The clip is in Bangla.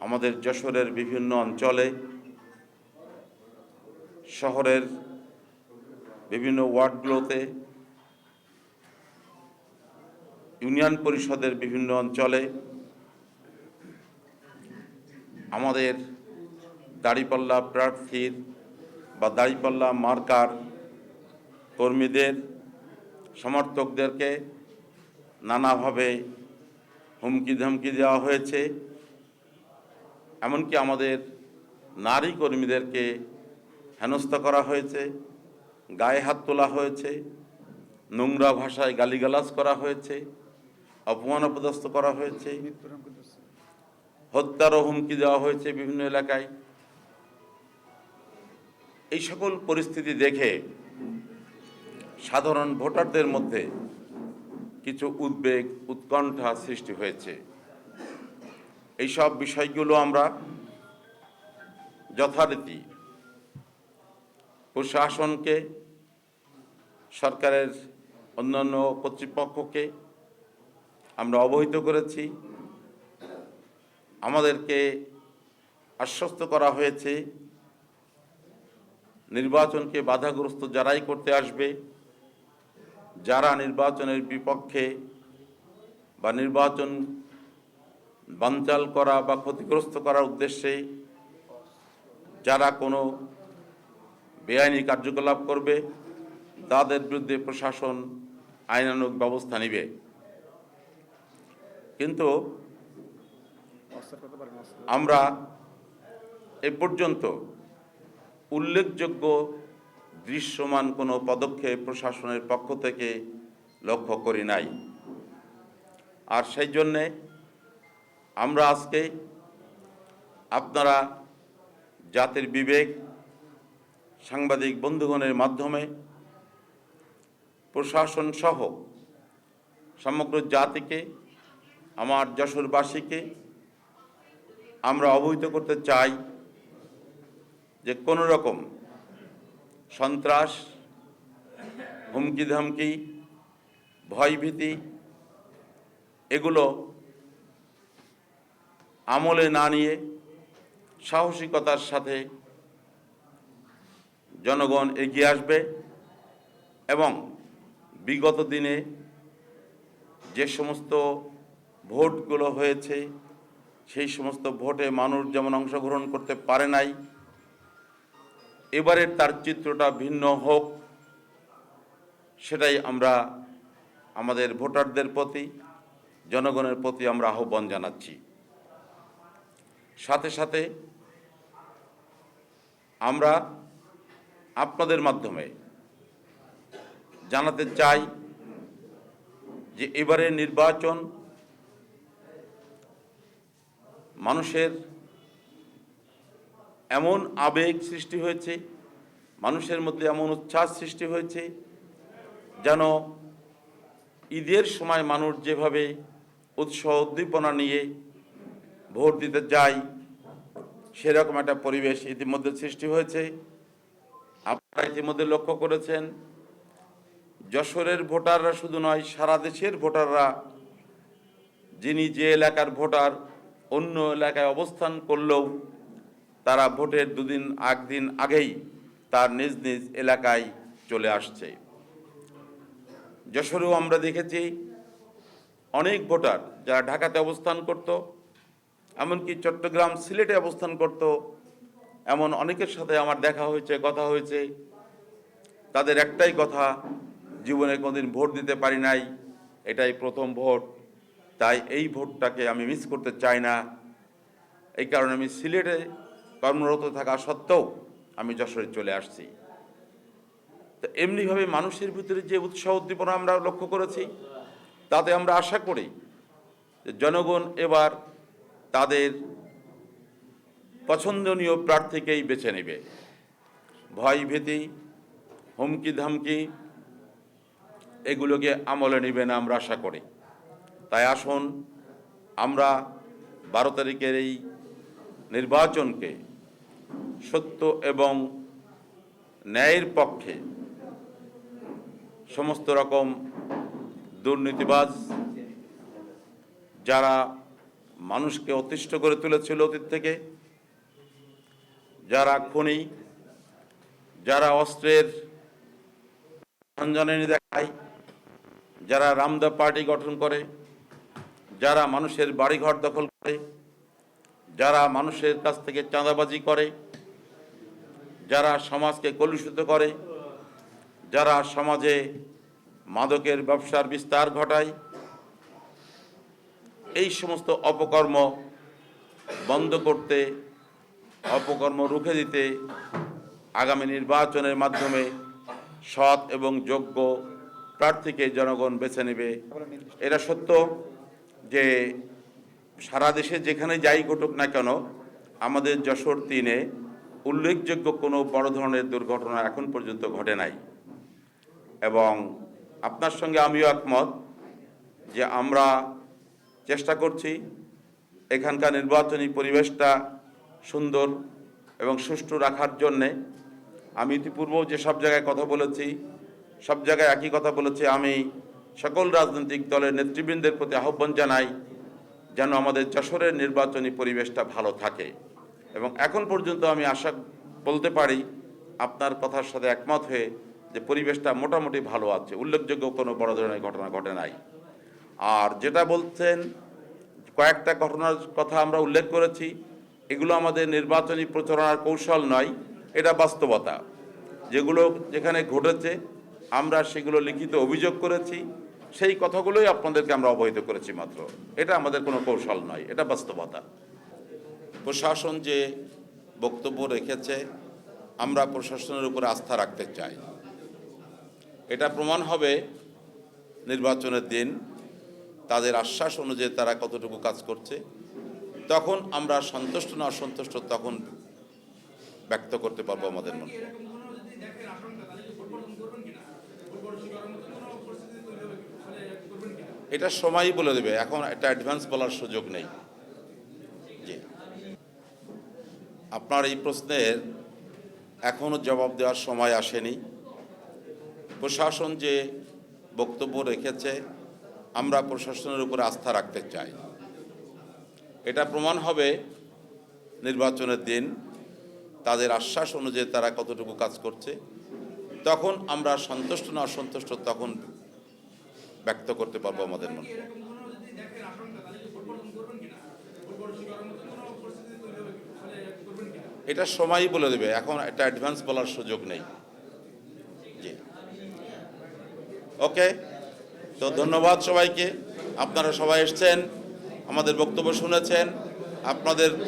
আমাদের যশোরের বিভিন্ন অঞ্চলে, শহরের বিভিন্ন ওয়ার্ডগুলোতে, ইউনিয়ন পরিষদের বিভিন্ন অঞ্চলে আমাদের দাড়িপাল্লা প্রার্থীর বা দাড়িপাল্লা মার্কার কর্মীদের, সমর্থকদেরকে নানাভাবে হুমকি ধমকি দেওয়া হয়েছে। এমনকি আমাদের নারী কর্মীদেরকে হেনস্থা করা হয়েছে, গায়ে হাত তোলা হয়েছে, নোংরা ভাষায় গালিগালাজ করা হয়েছে, অপমান অপদস্থ করা হয়েছে হত্যারও হুমকি দেওয়া হয়েছে বিভিন্ন এলাকায়। এই সকল পরিস্থিতি দেখে সাধারণ ভোটারদের মধ্যে কিছু উদ্বেগ, উৎকণ্ঠা সৃষ্টি হয়েছে। এই সব বিষয়গুলো আমরা যথারীতি প্রশাসনকে, সরকারের অন্যান্য কর্তৃপক্ষকে আমরা অবহিত করেছি। আমাদেরকে আশ্বস্ত করা হয়েছে, নির্বাচনকে বাধাগ্রস্ত যারাই করতে আসবে, যারা নির্বাচনের বিপক্ষে বা নির্বাচন বানচাল করা বা ক্ষতিগ্রস্ত করার উদ্দেশ্যে যারা কোনো বেআইনি কার্যকলাপ করবে, তাদের বিরুদ্ধে প্রশাসন আইনানুগ ব্যবস্থা নেবে। কিন্তু আমরা এ পর্যন্ত উল্লেখযোগ্য দৃশ্যমান কোনো পদক্ষেপ প্রশাসনের পক্ষ থেকে লক্ষ্য করি নাই। আর সেই জন্যে আমরা আজকে আপনারা জাতির বিবেক, সাংবাদিক বন্ধুগণের মাধ্যমে প্রশাসন সহ সমগ্র জাতিকে, আমার যশোরবাসীকে আমরা অবহিত করতে চাই যে কোনো রকম সন্ত্রাস হুমকি ধামকি ভয়ভীতি, এগুলো আমলে না নিয়ে সাহসিকতার সাথে জনগণ এগিয়ে আসবে এবং বিগত দিনে যে সমস্ত ভোটগুলো হয়েছে, সেই সমস্ত ভোটে মানুষ যেমন অংশগ্রহণ করতে পারে নাই, এবারের তার চিত্রটা ভিন্ন হোক, সেটাই আমরা আমাদের ভোটারদের প্রতি, জনগণের প্রতি আমরা আহ্বান জানাচ্ছি। সাথে সাথে আমরা আপনাদের মাধ্যমে জানাতে চাই যে এবারের নির্বাচন মানুষের এমন আবেগ সৃষ্টি হয়েছে, মানুষের মধ্যে এমন উচ্ছ্বাস সৃষ্টি হয়েছে, যেন ঈদের সময় মানুষ যেভাবে উৎসাহ উদ্দীপনা নিয়ে ভোট দিতে যায় সেরকম একটা পরিবেশ ইতিমধ্যে সৃষ্টি হয়েছে। আপনারা ইতিমধ্যে লক্ষ্য করেছেন, যশোরের ভোটাররা শুধু নয়, সারা দেশের ভোটাররা, যিনি যে এলাকার ভোটার, অন্য এলাকায় অবস্থান করলেও তারা ভোটের দুদিন আগ দিন আগেই তার নিজ নিজ এলাকায় চলে আসছে। যশোরেও আমরা দেখেছি, অনেক ভোটার যারা ঢাকাতে অবস্থান করত এমনকি চট্টগ্রাম সিলেটে অবস্থান করত। এমন অনেকের সাথে আমার দেখা হয়েছে, কথা হয়েছে। তাদের একটাই কথা, জীবনে কোনোদিন ভোট দিতে পারি নাই, এটাই প্রথম ভোট। তাই এই ভোটটাকে আমি মিস করতে চাই না। এই কারণে আমি সিলেটে কর্মরত থাকা সত্ত্বেও আমি যশোরে চলে আসছি। তো এমনিভাবে মানুষের ভিতরে যে উৎসাহ উদ্দীপনা আমরা লক্ষ্য করেছি, তাতে আমরা আশা করি যে জনগণ এবার তাদের পছন্দনীয় প্রার্থীকেই বেছে নেবে। ভয় ভীতি, হুমকি ধামকি, এগুলোকে আমলে নেবে না আমরা আশা করি। তাই আসুন, আমরা বারো তারিখের এই নির্বাচনকে সত্য এবং ন্যায়ের পক্ষে সমস্ত রকম দুর্নীতিবাজ যারা মানুষকে অতিষ্ঠ করে তুলেছিল অতীত থেকে। যারা খনি, যারা অস্ত্রের সঞ্জননী দেখায় যারা রামদা পার্টি গঠন করে, যারা মানুষের বাড়িঘর দখল করে, যারা মানুষের কাছ থেকে চাঁদাবাজি করে, যারা সমাজকে কলুষিত করে, যারা সমাজে মাদকের ব্যবসার বিস্তার ঘটায় এই সমস্ত অপকর্ম বন্ধ করতে, অপকর্ম রুখে দিতে আগামী নির্বাচনের মাধ্যমে সৎ এবং যোগ্য প্রার্থীকে জনগণ বেছে নেবে। এটা সত্য যে সারা দেশে যেখানে যাই ঘটুক না কেন, আমাদের যশোর তিনে উল্লেখযোগ্য কোনো বড় ধরনের দুর্ঘটনা এখন পর্যন্ত ঘটে নাই। এবং আপনার সঙ্গে আমিও একমত যে আমরা চেষ্টা করছি এখানকার নির্বাচনী পরিবেশটা সুন্দর এবং সুষ্ঠু রাখার জন্যে। আমি ইতিপূর্বেও যে সব জায়গায় কথা বলেছি, সব জায়গায় একই কথা বলেছি, আমি সকল রাজনৈতিক দলের নেতৃবৃন্দের প্রতি আহ্বান জানাই যেন আমাদের যশোরের নির্বাচনী পরিবেশটা ভালো থাকে। এবং এখন পর্যন্ত আমি আশা বলতে পারি, আপনার কথার সাথে একমত হয়ে যে পরিবেশটা মোটামুটি ভালো আছে। উল্লেখযোগ্য কোনো বড় ধরনের ঘটনা ঘটে নাই। আর যেটা বলছেন, কয়েকটা ঘটনার কথা আমরা উল্লেখ করেছি, এগুলো আমাদের নির্বাচনী প্রচারণার কৌশল নয়, এটা বাস্তবতা। যেগুলো যেখানে ঘটেছে, আমরা সেগুলো লিখিত অভিযোগ করেছি, সেই কথাগুলোই আপনাদেরকে আমরা অবহিত করেছি মাত্র। এটা আমাদের কোনো কৌশল নয়, এটা বাস্তবতা। প্রশাসন যে বক্তব্য রেখেছে, আমরা প্রশাসনের উপরে আস্থা রাখতে চাই। এটা প্রমাণ হবে নির্বাচনের দিন তাদের আশ্বাস অনুযায়ী তারা কতটুকু কাজ করছে। তখন আমরা সন্তুষ্ট না অসন্তুষ্ট তখন ব্যক্ত করতে পারব আমাদের মনে। এটা সময়ই বলে দেবে, এখন এটা অ্যাডভান্স বলার সুযোগ নেই। জি। আপনার এই প্রশ্নের এখনও জবাব দেওয়ার সময় আসেনি। প্রশাসন যে বক্তব্য রেখেছে আমরা প্রশাসনের উপরে আস্থা রাখতে চাই। এটা প্রমাণ হবে নির্বাচনের দিন, তাদের আশ্বাস অনুযায়ী তারা কতটুকু কাজ করছে। তখন আমরা সন্তুষ্ট না অসন্তুষ্ট তখন ব্যক্ত করতে পারব আমাদের মনে। এটা সময়ই বলে দেবে, এখন এটা অ্যাডভান্স বলার সুযোগ নেই। জি। ওকে? তো ধন্যবাদ সবাইকে। আপনারা সবাই এসছেন আমাদের বক্তব্য শুনেছেন। আপনাদের